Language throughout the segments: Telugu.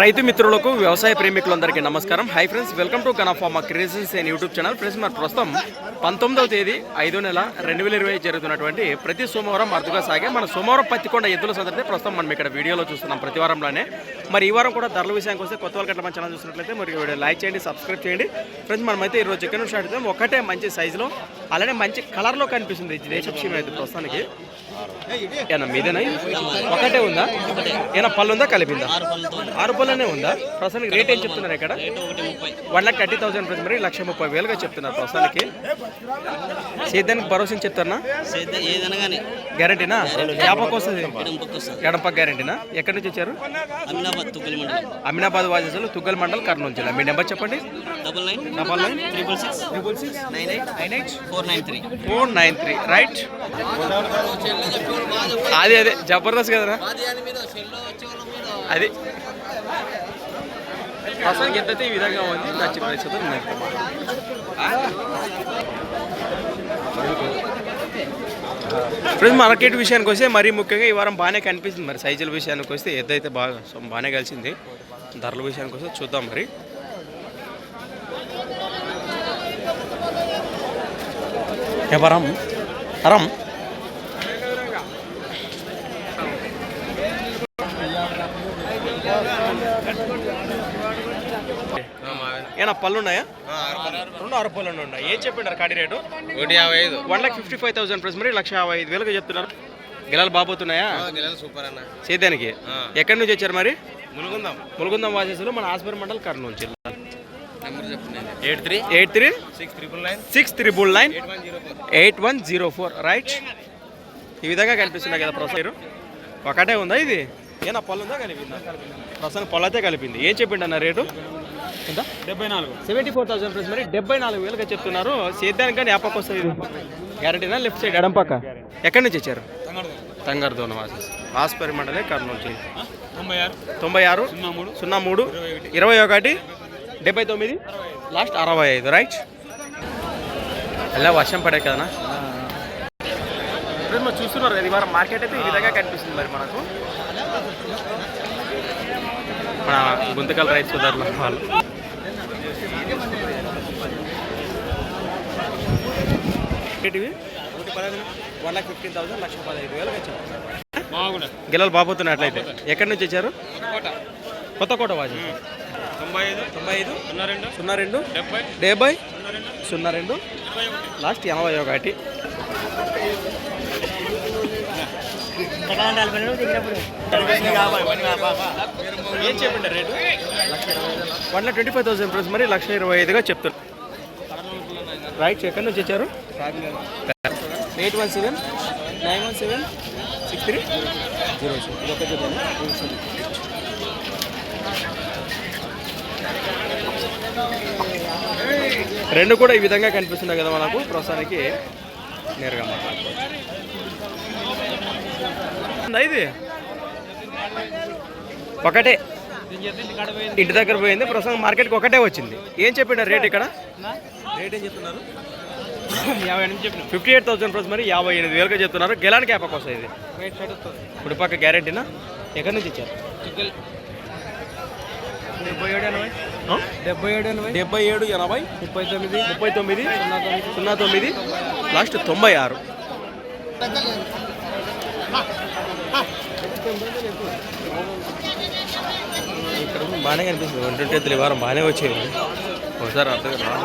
రైతు మిత్రులకు వ్యవసాయ ప్రేమికులందరికీ నమస్కారం. Hi friends welcome to గనాఫార్మా creations and YouTube channel friends మరి ప్రస్తుతం పంతొమ్మిదవ తేదీ ఐదో నెల రెండు వేల ఇరవై జరుగుతున్నటువంటి ప్రతి సోమవారం అరుదుగా సాగే మన సోమవారం పత్తికొండ ఎద్దుల సందర్భంగా ప్రస్తుతం మనం ఇక్కడ వీడియోలో చూస్తున్నాం ప్రతి వారంలోనే. మరి ఈ వారం కూడా ధరల విషయానికి వస్తే కొత్త వాళ్ళకి మన ఛానల్ చూసినట్లయితే మరి వీడియో లైక్ చేయండి సబ్స్క్రైబ్ చేయండి. ఫ్రెండ్స్ మనమైతే ఈరోజు చికెన్ స్టార్ట్ చేద్దాం ఒకటే మంచి సైజులో అలానే మంచి కలర్లో కనిపిస్తుంది ఇది అయితే ప్రస్తుతానికి. ఏనా మీదేనా? ఒకటే ఉందా? ఏనా పళ్ళు ఉందా కలిపిందా? ఆరు పళ్ళనే ఉందా? ప్రస్తుతానికి రేట్ ఏం చెప్తున్నారు ఇక్కడ? One lakh thirty thousand price మరి లక్ష ముప్పై వేలుగా చెప్తున్నారు ప్రస్తుతానికి. సేద్యానికి భరోసా చెప్తారా గ్యారంటీనా? యాపకు వస్తుంది వస్తుంది ఎడంపక్క గ్యారంటీనా? ఎక్కడి నుంచి వచ్చారు? అమినాబాద్ వాజెస్లో తుగ్గల్ మండల్ కర్నూలు జిల్లా. మీ నెంబర్ చెప్పండి. Double nine. Double nine. Six. Triple six. Nine eight. Nine eight. Four nine three. Four nine three. Right. అదే అదే జబర్దస్త్ కదరా? అది. ప్రస్తుతానికి ఎంతైతే ఈ విధంగా ఉంది నచ్చిన పరిస్థితులు ఫ్రెండ్స్ మార్కెట్ విషయానికి వస్తే మరీ ముఖ్యంగా ఈ వారం బాగానే కనిపిస్తుంది మరి. సైజుల విషయానికి వస్తే ఎద్దైతే బాగా బాగానే కలిసింది. ధరల విషయానికి వస్తే చూద్దాం మరి. వ్యాపారం అరం ఏనా పళ్ళు ఉన్నాయా? రెండు ఆరు పళ్ళు ఉన్నాయి. ఏం చెప్పిండారు కాడి రేటు? ఒకటి యాభై ఐదు. One lakh fifty five thousand plus మరి లక్ష యాభై ఐదు వేలుగా చెప్తున్నారు. గిలాలు బాబోతున్నాయా సూపర్ అన్న. సేద్యానికి. ఎక్కడి నుంచి వచ్చారు మరి? మునుగుందాం ములుగుందం వాసేసులు మన ఆస్పర్ మండల్ కర్నూలు జిల్లా. Eight three. Eight three? Six triple nine six triple nine eight one zero four. Eight one zero four. Right. ఈ విధంగా కనిపిస్తున్నాయి కదా ప్రొసైరు ఒకటే ఉందా ఇది? ఏనా పళ్ళు ఉందా కలిపిందా? ప్రస్తుతానికి పళ్ళు అయితే కలిపింది. ఏం చెప్పిండు అన్న రేటు? ఎంత? డెబ్బై నాలుగు. సెవెంటీ ఫోర్ థౌసండ్ ప్లస్ మరి డెబ్బై నాలుగు వేలుగా చెప్తున్నారు. సేద్యానికి కానీ యాపక్ వస్తుంది. గ్యారంటీనా లెఫ్ట్ సైడ్ ఎడంపక్క ఎక్కడి నుంచి వచ్చారు? తంగర్దోన వాసెస్ ఆస్పరి మండలే కర్నూలు జిల్లా. తొంభై ఆరు. తొంభై ఆరు సున్నా మూడు సున్నా మూడు ఇరవై ఒకటి డెబ్బై తొమ్మిది లాస్ట్ అరవై ఐదు రైట్ అలా వర్షం పడే కదనా ఇప్పుడు మనం చూస్తున్నారు కదా ఈ వారం మార్కెట్ అయితే ఈ విధంగా కనిపిస్తుంది మరి మనకు. మన గుంతకల్ రైతు సోదరుల వాళ్ళు. ఏంటివి one lakh fifteen thousand lakh పదహైదు వేలు మాగుడ గిల్లలు బాబోతున్నట్లయితే ఎక్కడి నుంచి వచ్చారు? కోట. కొత్తకోట వాజీ. తొంభై ఐదు తొంభై ఐదు సున్నా రెండు సున్నా రెండు డెబ్బై డెబ్బై సున్నా రెండు ఒకటి. లాస్ట్ ఎనభై ఒకటి. ఏం చెప్పండి rate? One twenty five thousand plus మరి లక్ష ఇరవై ఐదుగా చెప్తారు రైట్ ఎక్కడి నుంచి వచ్చారు? Eight one seven nine one seven six three zero seven ఇది ఒకటి రెండు కూడా ఈ విధంగా కనిపిస్తున్నాయి కదా మనకు. ప్రస్తుతానికి నేరుగా మాట్లాడుకోవచ్చు. ఇది? ఒకటే. ఇంటి దగ్గర పోయింది. ప్రస్తుతం మార్కెట్కి ఒకటే వచ్చింది. ఏం చెప్పిండారు రేట్ ఇక్కడ? రేట్ ఏం చెప్తున్నారు? యాభై ఎనిమిది చెప్పిన. ఫిఫ్టీ ఎయిట్ థౌసండ్ ప్లస్ మరి యాభై ఎనిమిది వేలుగా చెప్తున్నారు. గెలానికి యాపక్ వస్తుంది ఇది? ఇప్పుడు పక్క గ్యారెంటీనా ఎక్కడి నుంచి ఇచ్చారు? డెబ్బై ఏడు ఎనభై? డెబ్బై ఏడు ఎనభై డెబ్బై ఏడు ఎనభై? ముప్పై తొమ్మిది. ముప్పై తొమ్మిది? సున్నా తొమ్మిది. లాస్ట్ తొంభై ఆరు. ఇక్కడ బాగానే కనిపిస్తుంది. వన్ ట్వంటీ ఈ వారం బాగానే వచ్చేవి ఒకసారి అర్థం కాదు.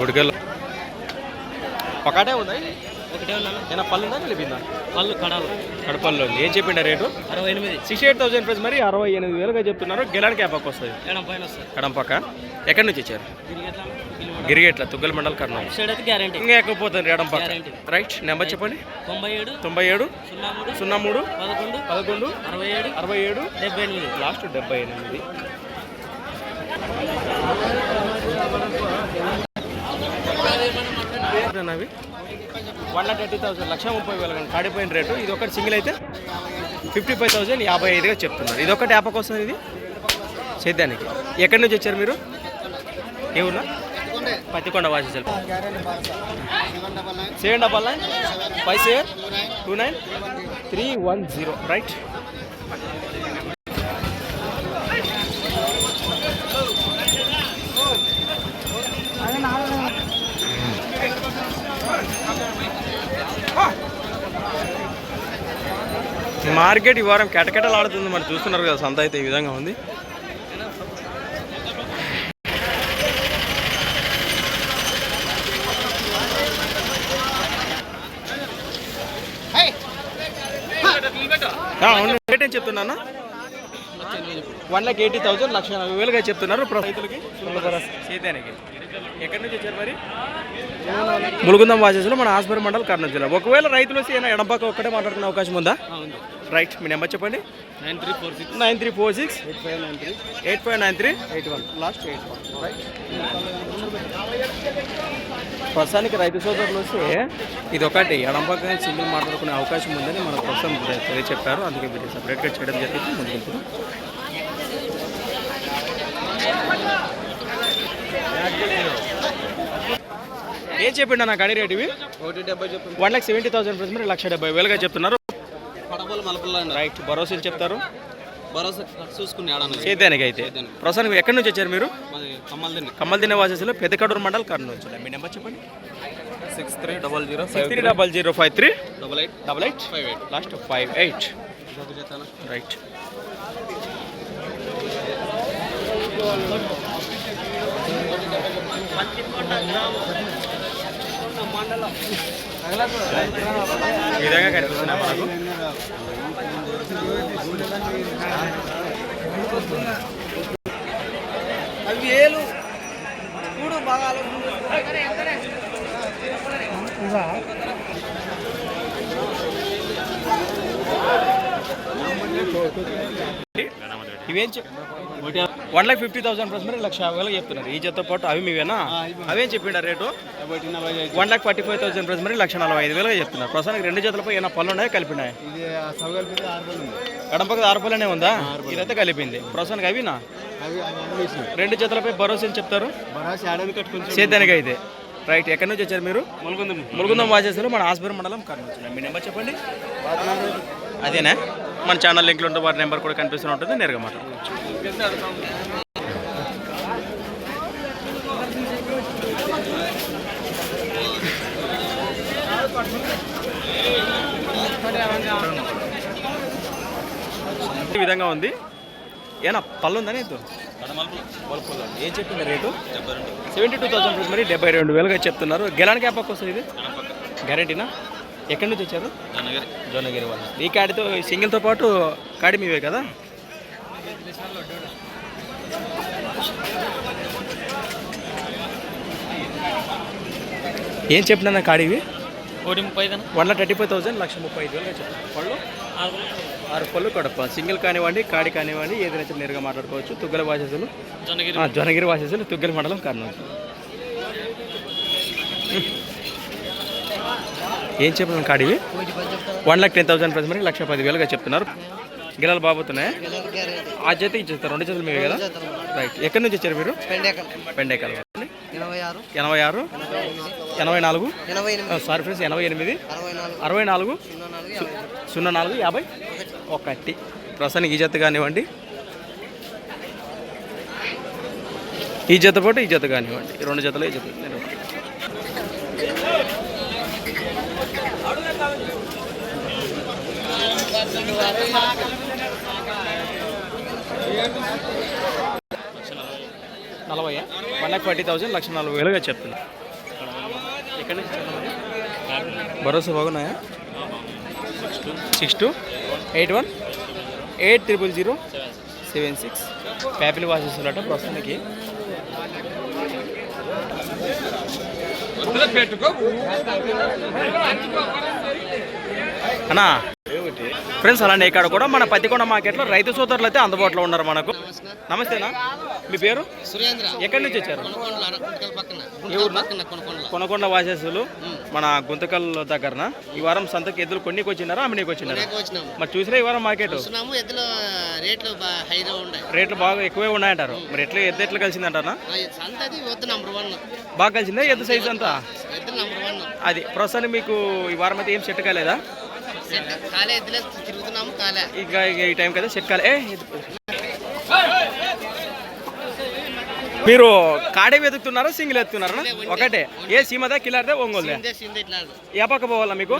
గుడికెళ్ళ ఒకటే ఉందా? ఒకటే ఏమైనా పళ్ళు ఉందా? కలిపిందా పళ్ళు కడాలు. కడపల్లో ఉంది. ఏం చెప్పిండ రేటు? అరవై ఎనిమిది. సిక్స్టీ ఎయిట్ థౌసండ్ ప్రైస్ మరి అరవై ఎనిమిది వేలుగా చెప్తున్నారు. గెలానికి యాపక్ వస్తుంది? ఎడం పక్క. ఎక్కడి నుంచి ఎట్లా గిరిగేట్ల తుగ్గల మండల్ కర్నూలు. ఇంకా ఎక్కపోతుంది ఎడం పక్క. రైట్ నెంబర్ చెప్పండి. తొంభై ఏడు తొంభై ఏడు సున్నా మూడు సున్నా మూడు పదకొండు పదకొండు అరవై ఏడు అరవై ఏడు డెబ్బై ఎనిమిది. లాస్ట్ డెబ్బై ఎనిమిది. అవి? One lakh thirty thousand lakh ముప్పై వేల కానీ కాడిపోయిన రేటు. ఇది ఒకటి సింగిల్ అయితే ఫిఫ్టీ ఫైవ్ థౌసండ్ యాభై ఐదుగా చెప్తున్నారు. ఇది ఒకటి యాపకు వస్తుంది ఇది? సేద్యానికి ఎక్కడి నుంచి వచ్చారు మీరు? ఏ ఊర్లో? Pattikonda వాసేసారు seven double nine five seven two nine three one zero. Right. Market ఈ వారం కెటకెటలు ఆడుతుంది మరి చూస్తున్నారు కదా సంత అయితే ఈ విధంగా ఉంది. రేట్ ఏం చెప్తున్నాను one lakh eighty thousand lakh నలభై వేలుగా చెప్తున్నారు రైతులకి ఎక్కడి నుంచి వచ్చారు మరి? ములుగుందం వాసేసులో మన ఆస్పరి మండల్ కర్నూలు జిల్లా. ఒకవేళ రైతులు వచ్చి ఏమైనా ఎడంపాక ఒక్కటే మాట్లాడుకునే అవకాశం ఉందా? రైట్ మీ నెంబర్ చెప్పండి. Nine three four six. Nine three four six. Eight five nine three. Eight five nine three. Eight one. Last eight right. ప్రస్తుతానికి రైతు సోదరులు వస్తే ఇది ఒకటి ఎడంపక్క సింగిల్ మాట్లాడుకునే అవకాశం ఉందని మన ప్రస్తుతం తెలియచెప్పారు అందుకే మీరు సపరేట్గా చేయడం జరిగింది. ముందుకు ఏం చెప్పండి నా గాడి రేట్ ఇవి? One lakh seventy thousand plus మీరు లక్ష డెబ్బై వేలుగా చెప్తున్నారు. రైట్ భరోసాలు చెప్తారు. భరోసా చూసుకుని ఆడను సేద్యానికి అయితే. ప్రస్తుతానికి ఎక్కడి నుంచి వచ్చారు మీరు? మాది కమ్మలు తిని కమ్మల్ దిన వాసేసిలో పెద్దకడూరు మండల్ కర్నూలు జిల్లా మీ నెంబర్ చెప్పండి. Six three double zero six three double zero five three. Double eight. Double eight. Five eight. Last five eight. Right. ఈ విధంగా కనిపిస్తున్నాయి మనకు? అవి ఏలు. చూడు బాగా ఇవేం one lakh fifty thousand plus మరి లక్ష యాభై వేలకు చెప్తున్నారు. ఈ జతతో పాటు అవి మీవేనా? అవేం చెప్పిండ rate? One lakh forty five thousand plus మరి లక్ష నలభై ఐదు వేలుగా చెప్తున్నారు. ప్రస్తుతానికి రెండు జతలపై ఏమైనా పళ్ళు ఉన్నాయా? కలిపినాయి? కలిపి ఆరు పళ్ళనే ఉందా? ఇదైతే కలిపింది. ప్రస్తుతానికి అవినా? రెండు జతలపై భరోసా అని చెప్తారు సేద్యానికి అయితే రైట్ ఎక్కడి నుంచి వచ్చారు మీరు? ములుగుందం ములుగుందం వాచేస్తారు మన ఆస్పర్ మండలం కర్నూలు. మీ నెంబర్ చెప్పండి. అదేనా? మన ఛానల్ లింక్లో ఉంటే వారి నెంబర్ కూడా కనిపిస్తూ ఉంటుంది. నేరుగా మాట్లాడుకోవచ్చు. ఈ విధంగా ఉంది. ఏనా పళ్ళు ఉందా నీతో ఏం చెప్పింది rate? Seventy two thousand rupees మరి డెబ్బై రెండు వేలుగా చెప్తున్నారు. గెలానికి యాపక్ వస్తుంది ఇది? గ్యారెంటీనా ఎక్కడి నుంచి వచ్చారు? జోనగిరి వాళ్ళు. ఈ కాడితో సింగిల్తో పాటు కాడి మీవే కదా? ఏం చెప్పినా కాడివి ఒకటి ముప్పై one lakh thirty five thousand lakh ముప్పై ఐదు వేలుగా చెప్తాను పళ్ళు? ఆరు పళ్ళు కడప. సింగిల్ కానివ్వండి కాడి కానివ్వండి ఏదైనా నేరుగా మాట్లాడుకోవచ్చు. తుగ్గల వాసేసులు. జొన్నగిరి వాసేసులు తుగ్గల మండలం కర్నూలు. ఏం చెప్పిన కాడివి one lakh ten thousand price మరి లక్ష పది వేలుగా చెప్తున్నారు. గిలాలు బాబోతున్నాయి. ఆ జత ఇచ్చేస్తారు. రెండు జతలు మీవే కదా? రైట్ ఎక్కడి నుంచి వచ్చారు మీరు? పెండేకల్. ఎనభై ఆరు? ఎనభై నాలుగు? సారీ ఫ్రెండ్స్ ఎనభై ఎనిమిది? అరవై నాలుగు. సున్నా నాలుగు యాభై? ఒకటి. ప్రస్తుతానికి ఈ జత కానివ్వండి. ఈ జత పాటు ఈ జత కానివ్వండి. రెండు జతలు ఈ జత. నలభై వన్ లాక్ ఫార్టీ థౌసండ్ లక్ష నలభై వేలుగా చెప్తున్నా. ఎక్కడి నుంచి? భరోసా బాగున్నాయా? Six two eight one eight triple zero seven six. ప్యాపిల్ వాసేస్తున్నట్టు ప్రస్తుతానికి. అన్నా ఫ్రెండ్స్ అలానే ఇక్కడ కూడా మన పత్తికొండ మార్కెట్లో రైతు సోదరులు అయితే అందుబాటులో ఉన్నారు మనకు. నమస్తేనా? మీ పేరు? సురేంద్ర. ఎక్కడి నుంచి వచ్చారు? కొనకొండ వాసేసులు. మన గుంతకల్ దగ్గరన? ఈ వారం సంతకి ఎద్దులు కొన్నికి వచ్చినారా? అమ్మనికి వచ్చినారా? మరి చూసినా ఈ వారం మార్కెట్ రేట్లు బాగా ఎక్కువే ఉన్నాయంటారు. మరి ఎట్లా ఎద్దు ఎట్లా కలిసిందంటారా? నంబర్ వన్ బాగా కలిసిందా ఎద్దు సైజ్ అంతా? అది ప్రస్తుతానికి మీకు ఈ వారం అయితే ఏం సెట్ కాలేదా? తిరుగుతున్నాము కాలే. ఇక ఈ టైం కదా సెట్ కాలే. ఏ, ఇది- మీరు కాడే వెతుకుతున్నారా సింగిల్ ఎత్తుకున్నారా ఒకటే. ఏ సీమదా సిందే ఇట్లా ఏ పక్క పోవాలా మీకు?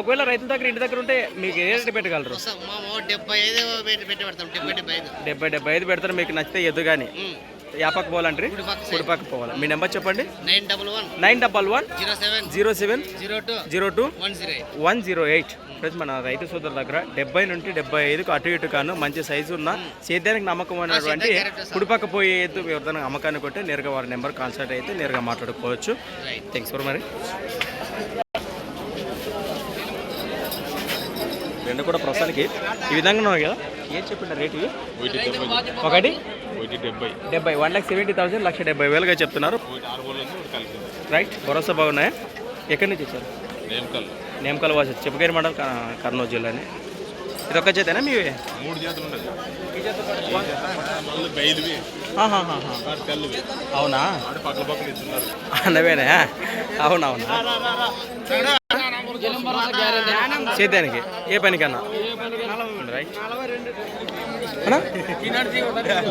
ఒకవేళ రైతుల దగ్గర ఇంటి దగ్గర ఉంటే మీకు ఏ రేటు పెట్టగలరు? డెబ్బై డెబ్బై ఐదు. పెడతారు మీకు నచ్చితే ఎద్దు కానీ పక్క పోవాలంటే కుడి పక్క కుడి పక్క పోవాలి? మీ నెంబర్ చెప్పండి? Nine double one. Nine double one zero seven. Zero seven zero two. Zero two one zero eight. One zero eight. Friends మన రైతు సోదరుల దగ్గర డెబ్బై నుండి డెబ్బై ఐదుకు అటు ఇటు కాను మంచి సైజు ఉన్న సేద్యానికి నమ్మకం అనేటువంటి. కుడిపక్క పోయే ఎద్దు ఎవరిదైనా అమ్మకానికి కొట్టే నేరుగా వారి నెంబర్ కాన్సల్ట్ అయితే నేరుగా మాట్లాడుకోవచ్చు. రైట్ థ్యాంక్స్ ఫర్ మరి. రెండు కూడా ప్రస్తుతానికి ఈ విధంగా ఉన్నాయి కదా? ఏం చెప్పిండ రేటు? ఒకటి. డెబ్బై. వన్ లాక్ సెవెంటీ థౌసండ్ లక్ష డెబ్బై వేలుగా చెప్తున్నారు. రైట్ భరోసా బాగున్నాయా? ఎక్కడి నుంచి వచ్చారు? నేమకల్. వాసి చెప్పగేరి మండలం కర్నూలు జిల్లాని. ఇది ఒక్క చేతేనా మీవి? మూడు చేతులు అవునా? ఆడ పక్కల పక్కన ఇస్తున్నారు. నవేనా అవునవునా. సేద్యానికి ఏ పనికన్నా? రైట్ అన్నా?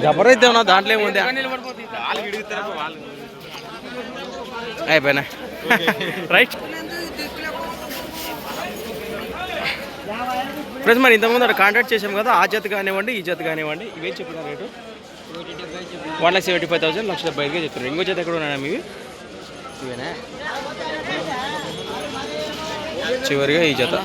జబరైతే ఉన్నా దాంట్లో ఏముంది అయిపోయినా రైట్. ఫ్రెండ్స్ మరి ఇంతకుముందు అక్కడ కాంటాక్ట్ చేసాం కదా ఆ జత కానివ్వండి ఈ జత కానివ్వండి ఇవే చెప్పిన rate. One lakh seventy five thousand లక్ష డెబ్బై ఐదుగా చెప్తున్నారు ఇంకో జత ఎక్కడ ఉన్నాయా మీవి? ఇవేనా? చివరిగా ఈ జత.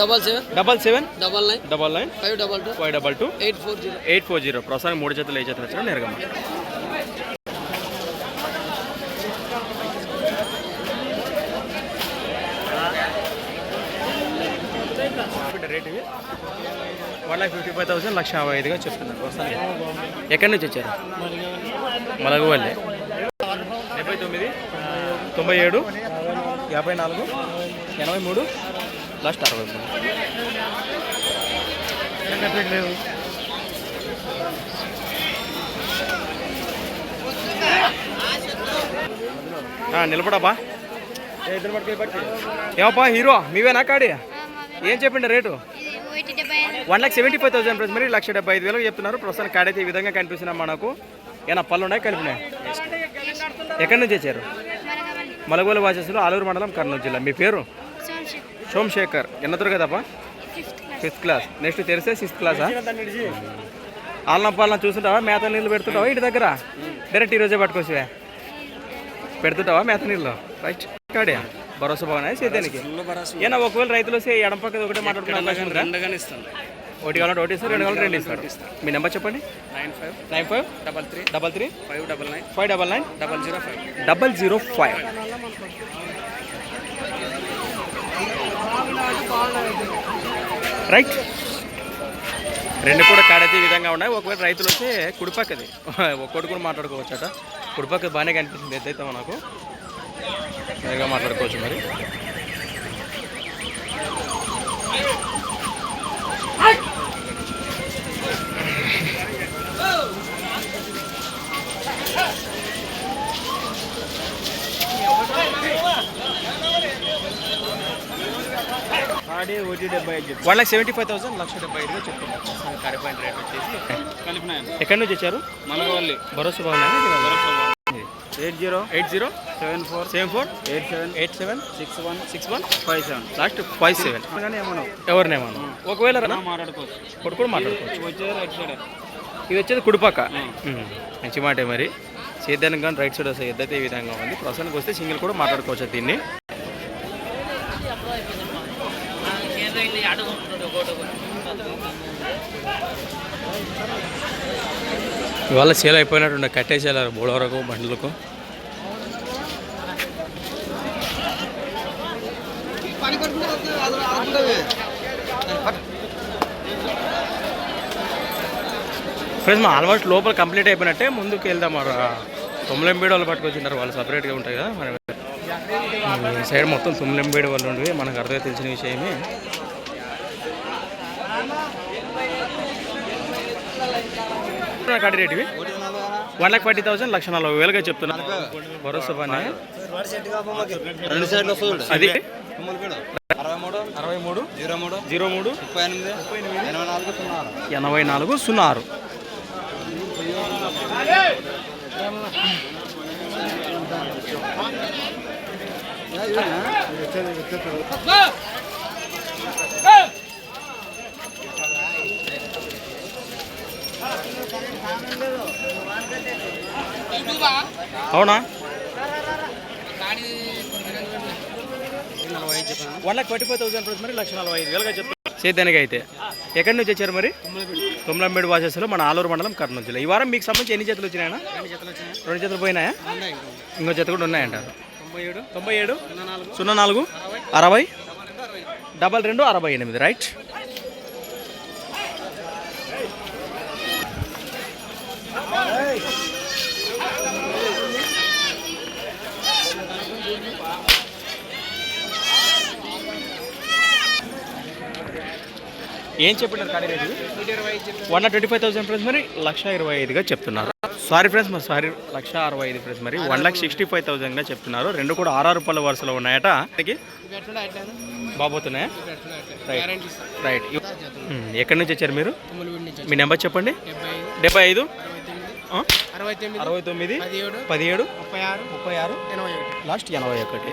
Double seven? Double seven? Double nine? Double nine? Five double two? Five double two? Eight four zero. Eight four zero. ప్రస్తుతానికి మూడు జతలు ఏ జతలు వచ్చినా నేరుగా రేట్ ఇవి? One lakh fifty five thousand లక్ష యాభై ఐదుగా చెప్తున్నారు. ప్రస్తుతానికి ఎక్కడి నుంచి వచ్చారు? మలగవల్లి. డెబ్బై తొమ్మిది తొంభై ఏడు యాభై నాలుగు. ఎనభై మూడు. లాస్ట్ అరవై మూడు. నిలబడబ్బా. ఏమప్పా హీరో మీవేనా కాడి? ఏం చెప్పిండ rate? One lakh seventy five thousand price మరి లక్ష డెబ్బై ఐదు వేలకు చెప్తున్నారు. ప్రస్తుతానికి కాడైతే ఈ విధంగా కనిపిస్తున్నాం మనకు. ఏనా పళ్ళు ఉన్నాయి కలిపినాయి ఎక్కడి నుంచి వచ్చారు? మలగోలు వాసస్సులు ఆలూరు మండలం కర్నూలు జిల్లా. మీ పేరు? సోమశేఖర్ సోమశేఖర్ ఎన్న కదప్పా? ఫిఫ్త్ క్లాస్ నెక్స్ట్ తెరిస్తే సిక్స్త్ క్లాసా ఆలన పాలన చూస్తుంటావా? మేత నీళ్ళు పెడుతుంటావా? ఇంటి దగ్గర? డైరెక్ట్ ఈరోజే పట్టుకొచ్చివే. పెడుతుంటావా మేత నీళ్ళు? రైట్ కాడే భరోసా బాగున్నాయి సేద్యానికి. ఏనా ఒకవేళ రైతులు వస్తే ఎడం పక్కన ఒకటే మాట్లాడుతున్నారు ఒకటి కావాలంటే ఒకటి ఇస్తారు రెండు కావాలంటే రెండు ఇస్తారు. మీ నెంబర్ చెప్పండి. Nine five nine five double three double three five double nine five double nine double zero five double zero five. Right రెండు కూడా కాడైతే ఈ విధంగా ఉన్నాయి. ఒకవేళ రైతులు వస్తే కుడిపక్కది. ఒక్కటి కూడా మాట్లాడుకోవచ్చట. కుడిపక్క బాగానే కనిపిస్తుంది ఎద్దైతే మనకు. నేరుగా మాట్లాడుకోవచ్చు మరి. One lakh seventy five thousand లక్ష డెబ్బై ఐదుగా చెప్తున్నారు. కరెక్ట్ పాయింట్ రేట్ వచ్చేసి కలిపినాయండి ఎక్కడి నుంచి వచ్చారు? మనగవల్లి భరోసా బాగున్నాయి eight zero eight zero seven four seven four eight seven eight seven six one six one five seven. Last five seven. ఎవరినేమన్నా ఒకవేళ మాట్లాడుకోవచ్చు. కొడు కూడా మాట్లాడుకోవచ్చు వచ్చేది రైట్ సైడ్ ఇది వచ్చేది కుడిపక్క. మంచి మాటే మరి. సేద్యానికి కానీ రైట్ సైడ్ వస్తే ఎద్దైతే ఈ విధంగా ఉంది. ప్రస్తుతానికి వస్తే సింగిల్ కూడా మాట్లాడుకోవచ్చు దీన్ని. ఇవాళ సేల్ అయిపోయినట్టుండే కట్టేసేయాలి మూడు వరకు బండ్లకు. ఫ్రెండ్స్ మా ఆల్మోస్ట్ లోపల కంప్లీట్ అయిపోయినట్టే ముందుకు వెళ్దాం మరి తుమ్లెంబేడు వాళ్ళు పట్టుకొచ్చింటారు వాళ్ళు సపరేట్గా ఉంటాయి కదా మరి సైడ్ మొత్తం తుమ్లెంబేడు వాళ్ళు ఉండేవి మనకు అర్థం తెలిసిన విషయమే. కాటి రేటువి వన్ లాక్ ఫార్టీ థౌసండ్ లక్ష నలభై వేలుగా చెప్తున్నాను భరోసా వస్తుంది అది? అరవై మూడు అరవై మూడు జీరో మూడు జీరో మూడు ముప్పై ఎనిమిది ఎనభై నాలుగు సున్నా ఆరు. ఎనభై నాలుగు సున్నా ఆరు. అవునా? One lakh twenty five thousand rupees మరి లక్ష నలభై ఐదు వేలుగా చెప్తాను సేద్యానికి అయితే. ఎక్కడి నుంచి వచ్చారు మరి? తుమ్మలంబేడు వాసెస్లో మన ఆలూరు మండలం కర్నూలు జిల్లా. ఈ వారం మీకు సంబంధించి ఎన్ని జతలు వచ్చినాయనా రెండు జతలు పోయినాయా? ఇంకో. జత కూడా ఉన్నాయంటారు. ఏడు తొంభై ఏడు సున్నా నాలుగు అరవై. డబల్ రెండు అరవై ఎనిమిది రైట్? ఏం చెప్పినారు కానీ rate one twenty five thousand friends మరి లక్ష ఇరవై ఐదుగా చెప్తున్నారు. సారీ ఫ్రెండ్స్ మరి సారీ లక్ష అరవై ఐదు ఫ్రెండ్స్ మరి వన్ లాక్ సిక్స్టీ ఫైవ్ థౌసండ్గా చెప్తున్నారు. రెండు కూడా ఆరు రూపాయల వరుసలో ఉన్నాయట. దీనికి బాబోతున్నాయా రైట్ రైట్. ఎక్కడి నుంచి వచ్చారు మీరు? మీ నెంబర్ చెప్పండి. డెబ్బై ఐదు. అరవై తొమ్మిది పదిహేడు పదిహేడు ముప్పై ఆరు ముప్పై ఆరు ఎనభై ఒకటి. లాస్ట్ ఎనభై ఒకటి.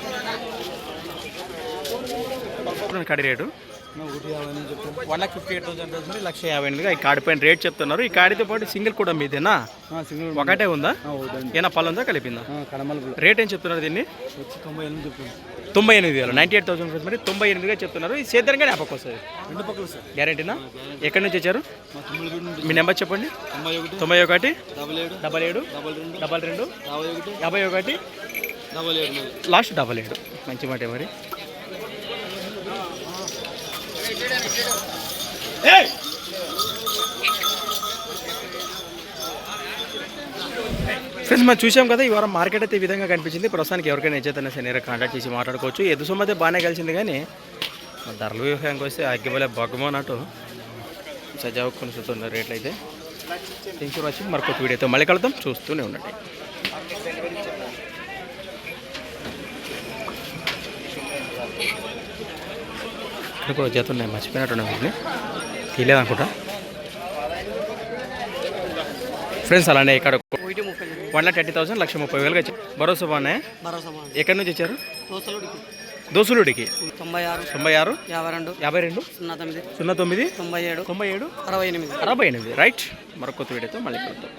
కడి rate? One lakh fifty eight thousand వస్తుంది లక్ష యాభై ఎనిమిదిగా ఈ కార్డు పైన రేట్ చెప్తున్నారు. ఈ కార్డుతో పాటు సింగిల్ కూడా మీదేనా? సింగిల్ ఒకటే ఉందా. ఏనా పళ్ళు ఉందా కలిపిందా? రేట్ ఏం చెప్తున్నారు దీన్ని? వచ్చి తొంభై ఎనిమిది చెప్తుంది తొంభై ఎనిమిది వేలు. నైంటీ ఎయిట్ థౌసండ్ మరి తొంభై ఎనిమిదిగా చెప్తున్నారు. ఈ సేద్యంగా జ్ఞాపకం వస్తుంది. రెండు పక్కలు సార్ గ్యారెంటీనా? ఎక్కడి నుంచి వచ్చారు? మా నెంబర్ చెప్పండి. తొంభై ఒకటి తొంభై ఒకటి డబల్ ఏడు డబల్ ఏడు డబల్ రెండు డబల్ రెండు యాభై ఒకటి యాభై ఒకటి డబల్ ఏడు లాస్ట్ డబల్ ఏడు. మంచి మాట మరి. ఫ్రెండ్స్ మనం చూసాం కదా ఈ వారం మార్కెట్ అయితే ఈ విధంగా కనిపించింది. ప్రస్తుతానికి ఎవరికైనా నచ్చైతే సరే కాంటాక్ట్ చేసి మాట్లాడుకోవచ్చు. ఎదు సొమ్ము అయితే బాగానే కలిసింది కానీ ధరల విషయానికి వస్తే అగ్గిపోలే బగ్గమో అన్నట్టు సజావు కొనుస్తున్న రేట్లు అయితే. థ్యాంక్ యూ వాచింగ్ మరొక వీడియోతో మళ్ళీ కలుద్దాం. చూస్తూనే ఉండండి. ఇక్కడ జత ఉన్నాయి మర్చిపోయినట్టున్నాయి వీటిని. తీయలేదనుకుంటా. ఫ్రెండ్స్ అలానే ఇక్కడ వన్ లాక్ థర్టీ థౌసండ్ లక్ష ముప్పై వేలుగా. భరోసా బాగున్నాయి ఎక్కడి నుంచి వచ్చారు దోసులుడికి. తొంభై ఆరు. తొంభై ఆరు? యాభై రెండు. యాభై రెండు? సున్నా తొమ్మిది. సున్నా తొమ్మిది? తొంభై ఏడు. తొంభై ఏడు? అరవై ఎనిమిది. అరవై ఎనిమిది. రైట్. మరొక వీడియోతో మళ్ళీ కలుద్దాం.